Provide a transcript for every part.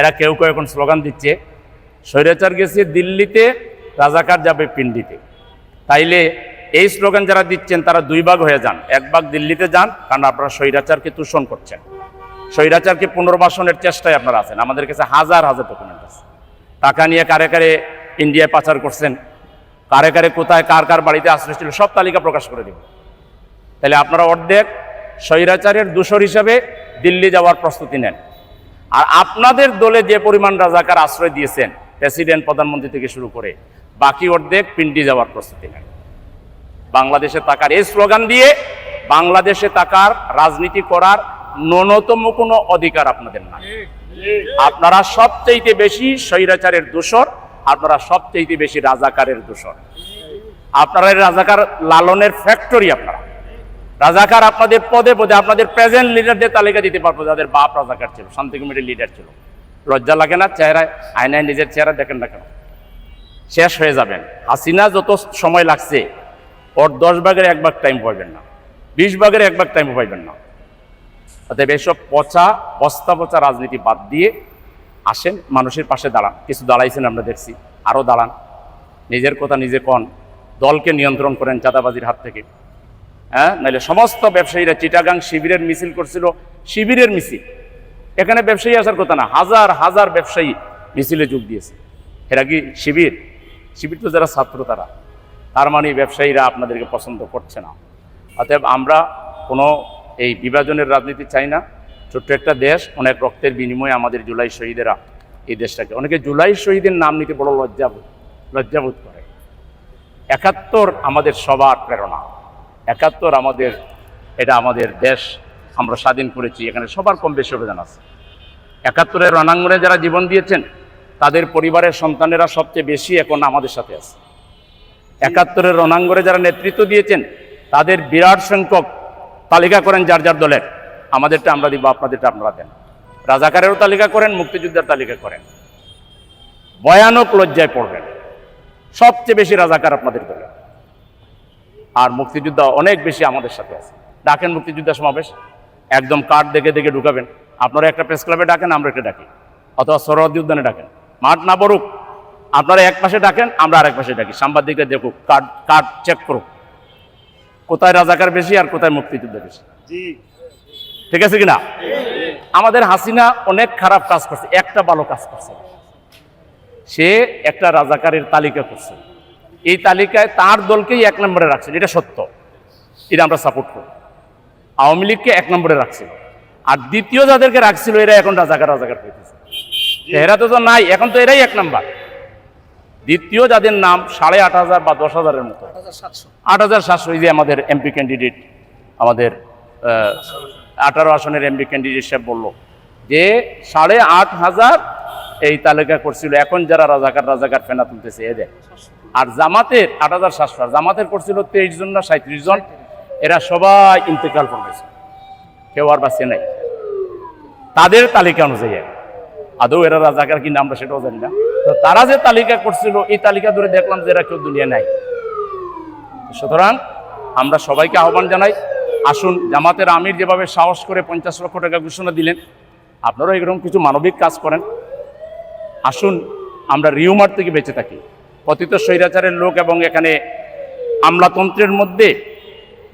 এরা কেউ কেউ এখন স্লোগান দিচ্ছে, স্বৈরাচার গেছে দিল্লিতে, রাজাকার যাবে পিন্ডিতে তাইলে এই স্লোগান যারা দিচ্ছেন, তারা দুই ভাগ হয়ে যান। এক ভাগ দিল্লিতে যান, কারণ আপনারা স্বৈরাচারকে দূষণ করছেন। স্বৈরাচারকে পুনর্বাসনের চেষ্টায় আপনারা আছেন। আমাদের কাছে হাজার হাজার ডকুমেন্ট আছে। টাকা নিয়ে কারে কারে ইন্ডিয়ায় পাচার করছেন, কারে কারে কোথায়, কার কার বাড়িতে আশ্রয় ছিল, সব তালিকা প্রকাশ করে দেব তাহলে আপনারা অর্ধেক স্বৈরাচারের দূষর হিসাবে দিল্লি যাওয়ার প্রস্তুতি নেন। আর আপনাদের দলে যে পরিমাণ রাজাকার আশ্রয় দিয়েছেন, প্রেসিডেন্ট, প্রধানমন্ত্রী থেকে শুরু করে, বাকি অর্ধেক পিন্ডি যাওয়ার প্রস্তুতি নেন। বাংলাদেশে তাকার এই স্লোগান দিয়ে বাংলাদেশে তাকার রাজনীতি করার ন্যূনতম কোনো অধিকার আপনাদের নাই। আপনারা সবচেয়ে বেশি স্বৈরাচারের দোষর, আপনারা সবচেয়ে বেশি রাজাকারের দোষর। আপনারা রাজাকার লালনের ফ্যাক্টরি আপনারা। রাজাকার আপনাদের পদে পদে আপনাদের প্রেজেন্ট লিডারদের তালিকা দিতে পারব, যাদের বাপ রাজাকার ছিল শান্তি কমিটির লিডার ছিল। লজ্জা লাগে না? চেহারায়, আয়নায় নিজের চেহারা দেখেন না কেন? শেষ হয়ে যাবেন। হাসিনা যত সময় লাগছে, ওর দশ ভাগের এক ভাগ টাইম পাইবেন না। বিশ ভাগের এক ভাগ টাইম পাইবেন না। অতএব এসব পচা, বস্তা পচা রাজনীতি বাদ দিয়ে আসেন, মানুষের পাশে দাঁড়ান। কিছু দাঁড়াইছেন আমরা দেখছি। আরও দাঁড়ান। নিজের কথা নিজে কন। দলকে নিয়ন্ত্রণ করেন চাঁদাবাজির হাত থেকে। হ্যাঁ? নাহলে সমস্ত ব্যবসায়ীরা চিটাগাং শিবিরের মিছিল করছিল। শিবিরের মিছিল। এখানে ব্যবসায়ী আসার কথা না, হাজার হাজার ব্যবসায়ী মিছিলে যোগ দিয়েছে। এরা কি শিবির? শিবির তো যারা ছাত্র তারা। তার মানে ব্যবসায়ীরা আপনাদেরকে পছন্দ করছে না। অতএব আমরা কোনো এই বিভাজনের রাজনীতি চাই না। ছোট্ট একটা দেশ, অনেক রক্তের বিনিময়ে আমাদের জুলাই শহীদেরা এই দেশটাকে, অনেকে জুলাই শহীদের নাম নিতে বড় লজ্জাবোধ লজ্জাবোধ করে। একাত্তর আমাদের সবার প্রেরণা। একাত্তর আমাদের, এটা আমাদের দেশ, আমরা স্বাধীন করেছি, এখানে সবার কম বেশি অবদান আছে। একাত্তরের রণাঙ্গনে যারা জীবন দিয়েছেন, তাদের পরিবারের সন্তানেরা সবচেয়ে বেশি এখন আমাদের সাথে আছে। একাত্তরের রণাঙ্গনে যারা নেতৃত্ব দিয়েছেন, তাদের বিরাট সংখ্যক তালিকা করেন যার যার দলের। আমাদেরটা আমরা দিব, আপনাদেরটা আপনারা দেন। রাজাকারেরও তালিকা করেন, মুক্তিযোদ্ধার তালিকা করেন। ভয়ানক লজ্জায় পড়বেন। সবচেয়ে বেশি রাজাকার আপনাদের দলে আর মুক্তিযোদ্ধা অনেক বেশি আমাদের সাথে আছে। ডাকেন মুক্তিযোদ্ধা সমাবেশ। একদম কার্ড দেখে দেখে ঢুকাবেন। আপনারা একটা প্রেস ক্লাবে ডাকেন আমরা একটা ডাকি। অথবা সরহদি উদ্যানে ডাকেন। মাঠ না পড়ুক আপনারা এক পাশে ডাকেন আমরা আরেক পাশে ডাকি। সাংবাদিকরা দেখুক কার্ড কার্ড চেক করুক। কোথায় রাজাকার বেশি আর কোথায় মুক্তিযুদ্ধ বেশি? ঠিক আছে কিনা? আমাদের হাসিনা অনেক খারাপ কাজ করছে একটা ভালো কাজ করছে সে একটা রাজাকারের তালিকা করছে। এই তালিকায় তার দলকেই এক নম্বরে রাখছে এটা সত্য। এটা আমরা সাপোর্ট করি আওয়ামী লীগকে এক নম্বরে রাখছিল। আর দ্বিতীয় যাদেরকে রাখছিল এরা এখন রাজাকার রাজাকার হইতেছে। এরা তো তো নাই এখন তো এরাই এক নাম্বার। দ্বিতীয় যাদের নাম সাড়ে আট হাজার বা দশ হাজারের মতো। আট হাজার সাতশো। এই যে আমাদের এমপি ক্যান্ডিডেট আমাদের আঠারো আসনের এমপি ক্যান্ডিডেট সাহেব বলল যে সাড়ে আট হাজার এই তালিকা করছিল। এখন যারা রাজাকার রাজাকার ফেনা তুলতেছে এদের আর জামাতের আট হাজার সাতশো জামাতের করছিল তেইশ জন না সাঁত্রিশ জন, এরা সবাই ইন্তেকাল করতেছে। কেউ আর বাঁচে নাই। তাদের তালিকা অনুযায়ী আদৌ এরা রাজাকার কিনা আমরা সেটাও জানি না। তো তারা যে তালিকা করছিল, এই তালিকা ধরে দেখলাম যে এরা কেউ দুনিয়া নাই। সুতরাং আমরা সবাইকে আহ্বান জানাই, আসুন জামাতের আমির যেভাবে সাহস করে পঞ্চাশ লক্ষ টাকা ঘোষণা দিলেন, আপনারাও এরকম কিছু মানবিক কাজ করেন। আসুন আমরা রিউমার থেকে বেঁচে থাকি। পতিত স্বৈরাচারের লোক এবং এখানে আমলাতন্ত্রের মধ্যে,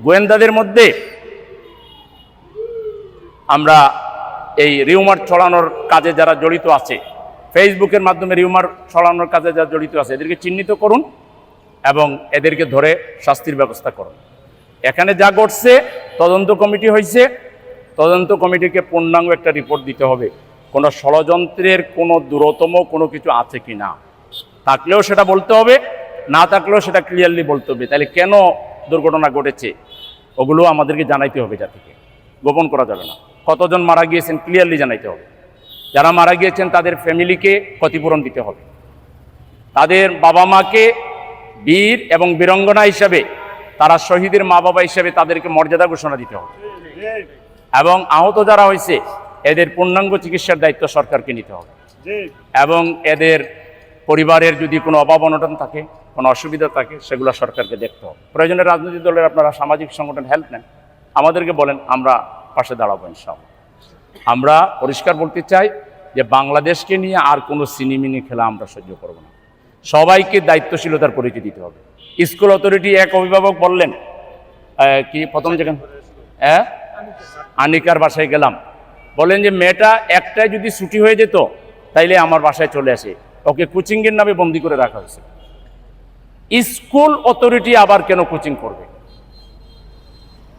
গোয়েন্দাদের মধ্যে আমরা এই রিউমার ছড়ানোর কাজে যারা জড়িত আছে, ফেসবুকের মাধ্যমে রিউমার ছড়ানোর কাজে যারা জড়িত আছে, এদেরকে চিহ্নিত করুন এবং এদেরকে ধরে শাস্তির ব্যবস্থা করুন। এখানে যা ঘটছে, তদন্ত কমিটি হয়েছে, তদন্ত কমিটিকে পূর্ণাঙ্গ একটা রিপোর্ট দিতে হবে। কোনো ষড়যন্ত্রের কোনো দূরতম কোনো কিছু আছে কি না থাকলেও সেটা বলতে হবে না থাকলেও সেটা ক্লিয়ারলি বলতে হবে। তাহলে কেন দুর্ঘটনা ঘটেছে? ওগুলো আমাদেরকে জানাইতে হবে জাতিকে গোপন করা যাবে না। কতজন মারা গিয়েছেন ক্লিয়ারলি জানাইতে হবে। যারা মারা গিয়েছেন তাদের ফ্যামিলিকে ক্ষতিপূরণ দিতে হবে। তাদের বাবা মাকে বীর এবং বীরঙ্গনা হিসাবে তারা শহীদের মা বাবা হিসাবে তাদেরকে মর্যাদা ঘোষণা দিতে হবে। এবং আহত যারা হয়েছে এদের পূর্ণাঙ্গ চিকিৎসার দায়িত্ব সরকারকে নিতে হবে। এবং এদের পরিবারের যদি কোনো অভাব অনটন থাকে, কোনো অসুবিধা থাকে, সেগুলো সরকারকে দেখতে হবে। প্রয়োজনে রাজনৈতিক দলের আপনারা সামাজিক সংগঠন হেল্প নেন। আমাদেরকে বলেন, আমরা পাশে দাঁড়াবো ইনশাআল্লাহ। আমরা পরিষ্কার বলতে চাই যে বাংলাদেশকে নিয়ে আর কোনো সিনেমিনি খেলা আমরা সহ্য করব না। সবাইকে দায়িত্বশীলতার পরিচয় দিতে হবে। স্কুল অথরিটি এক অভিভাবক বললেন কি প্রথম যেখানে হ্যাঁ আনিকার বাসায় গেলাম। বলেন যে, মেয়েটা একটাই যদি ছুটি হয়ে যেত, তাইলে আমার বাসায় চলে আসে। ওকে কোচিংয়ের নামে বন্দি করে রাখা হয়েছে। স্কুল অথরিটি আবার কেন কোচিং করবে?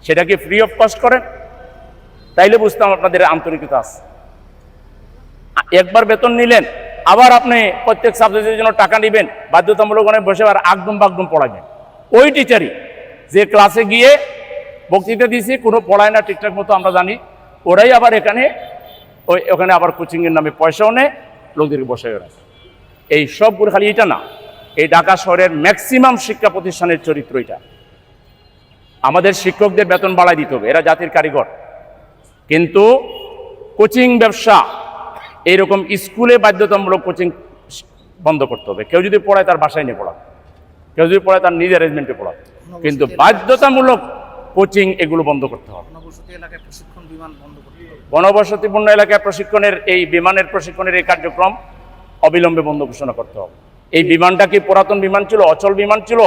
সেটাকে ফ্রি অফ কস্ট করেন তাইলে বুঝতাম আপনাদের আন্তরিকতা আছে। একবার বেতন নিলেন, আবার আপনি প্রত্যেক সাবজেক্টের জন্য টাকা নেবেন, বাধ্যতামূলক অনেক বসে আর আগদম বাগদম পড়াবেন। ওই টিচারই যে ক্লাসে গিয়ে বক্তৃতা দিয়েছি, কোনো পড়ায় না ঠিকঠাক মতো আমরা জানি, ওরাই আবার এখানে ওই ওখানে আবার কোচিংয়ের নামে পয়সাও নেয়, লোকদেরকে বসে রাখে। এই সবগুলো খালি এটা না। এই ঢাকা শহরের ম্যাক্সিমাম শিক্ষা প্রতিষ্ঠানের চরিত্র এটা। আমাদের শিক্ষকদের বেতন বাড়াই দিতে হবে এরা জাতির কারিগর। কিন্তু কোচিং ব্যবসা এইরকম স্কুলে বাধ্যতামূলক কোচিং বন্ধ করতে হবে। কেউ যদি পড়ায় তার বাসায় নিয়ে পড়াবে কেউ যদি পড়ায় তার নিজের অ্যারেঞ্জমেন্টে পড়াবে কিন্তু বাধ্যতামূলক কোচিং এগুলো বন্ধ করতে হবে। বনবসতিপূর্ণ এলাকায় প্রশিক্ষণের এই বিমানের প্রশিক্ষণের এই কার্যক্রম অবিলম্বে বন্ধ ঘোষণা করতে হবে। এই বিমানটা কি পুরাতন বিমান ছিল, অচল বিমান ছিল?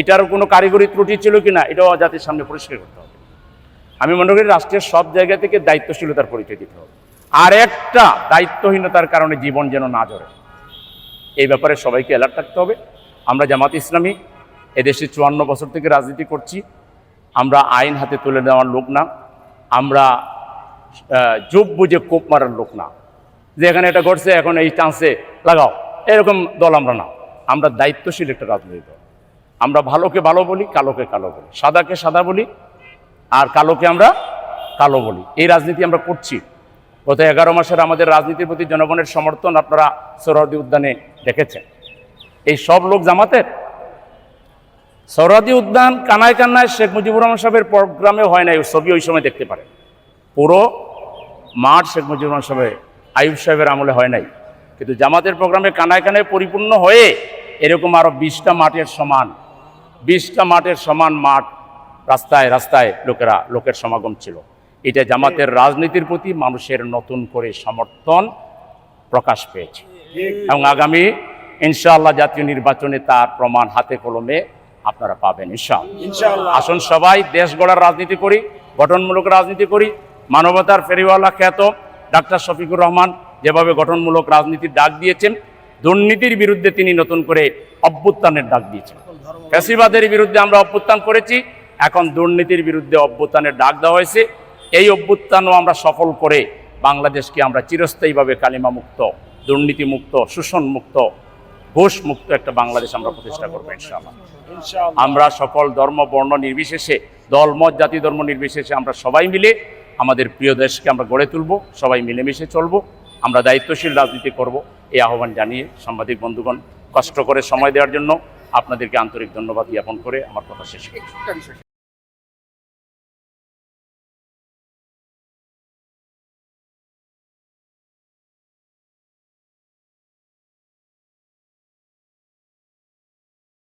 এটার কোনো কারিগরি ত্রুটি ছিল কিনা, এটাও জাতির সামনে পরিষ্কার করতে হবে। আমি মনে করি রাষ্ট্রের সব জায়গা থেকে দায়িত্বশীলতার পরিচয় দিতে হবে। আর একটা দায়িত্বহীনতার কারণে জীবন যেন না জড়ে, এই ব্যাপারে সবাইকে অ্যালার্ট থাকতে হবে। আমরা জামাত ইসলামী, এদেশে চুয়ান্ন বছর থেকে রাজনীতি করছি। আমরা আইন হাতে তুলে নেওয়ার লোক না। আমরা যোগ বুঝে কোপ মারার লোক না। যে এখানে এটা ঘটছে, এখন এই চান্সে লাগাও। এরকম দল আমরা না। আমরা দায়িত্বশীল একটা রাজনৈতিক দল। আমরা ভালোকে ভালো বলি, কালোকে কালো বলি। সাদাকে সাদা বলি, আর কালোকে আমরা কালো বলি। এই রাজনীতি আমরা করছি। গত এগারো মাসের আমাদের রাজনীতির প্রতি জনগণের সমর্থন আপনারা সৌরদী উদ্যানে দেখেছেন। এই সব লোক জামাতের। সৌরাদি উদ্যান কানায় কান্নায় শেখ মুজিবুর রহমান সাহেবের প্রোগ্রামে হয় নাই, ছবি ওই সময় দেখতে পারেন। পুরো মাঠ শেখ মুজিবুর রহমান সাহেবের আয়ুব সাহেবের আমলে হয় নাই। কিন্তু জামাতের প্রোগ্রামে কানায় কানায় পরিপূর্ণ হয়ে এরকম আরও বিশটা মাঠের সমান বিশটা মাঠের সমান মাঠ রাস্তায় রাস্তায় লোকেরা লোকের সমাগম ছিল। এটা জামাতের রাজনীতির প্রতি মানুষের নতুন করে সমর্থন প্রকাশ পেয়েছে। এবং আগামী ইনশাআল্লাহ জাতীয় নির্বাচনে তার প্রমাণ হাতে কলমে আপনারা পাবেন ইনশাআল্লাহ। আসুন সবাই দেশ গড়ার রাজনীতি করি গঠনমূলক রাজনীতি করি মানবতার ফেরিওয়ালা খ্যাত ডাক্তার শফিকুর রহমান যেভাবে গঠনমূলক রাজনীতির ডাক দিয়েছেন দুর্নীতির বিরুদ্ধে তিনি নতুন করে অভ্যুত্থানের ডাক দিয়েছেন। ফ্যাসিবাদের বিরুদ্ধে আমরা অভ্যুত্থান করেছি এখন দুর্নীতির বিরুদ্ধে অভ্যুত্থানের ডাক দেওয়া হয়েছে। এই অভ্যুত্থানও আমরা সফল করে বাংলাদেশকে আমরা চিরস্থায়ীভাবে কালিমা মুক্ত দুর্নীতি মুক্ত শোষণ মুক্ত ঘোষ মুক্ত একটা বাংলাদেশ আমরা প্রতিষ্ঠা করব ইনশাআল্লাহ। আমরা সকল ধর্ম বর্ণ নির্বিশেষে দল মত জাতি ধর্ম নির্বিশেষে আমরা সবাই মিলে আমাদের প্রিয় দেশকে আমরা গড়ে তুলব, সবাই মিলেমিশে চলব, আমরা দায়িত্বশীল রাজনীতি করব, এই আহ্বান জানিয়ে সাংবাদিক বন্ধুগণ কষ্ট করে সময় দেওয়ার জন্য আপনাদেরকে আন্তরিক ধন্যবাদ জ্ঞাপন করে আমার কথা শেষ করছি।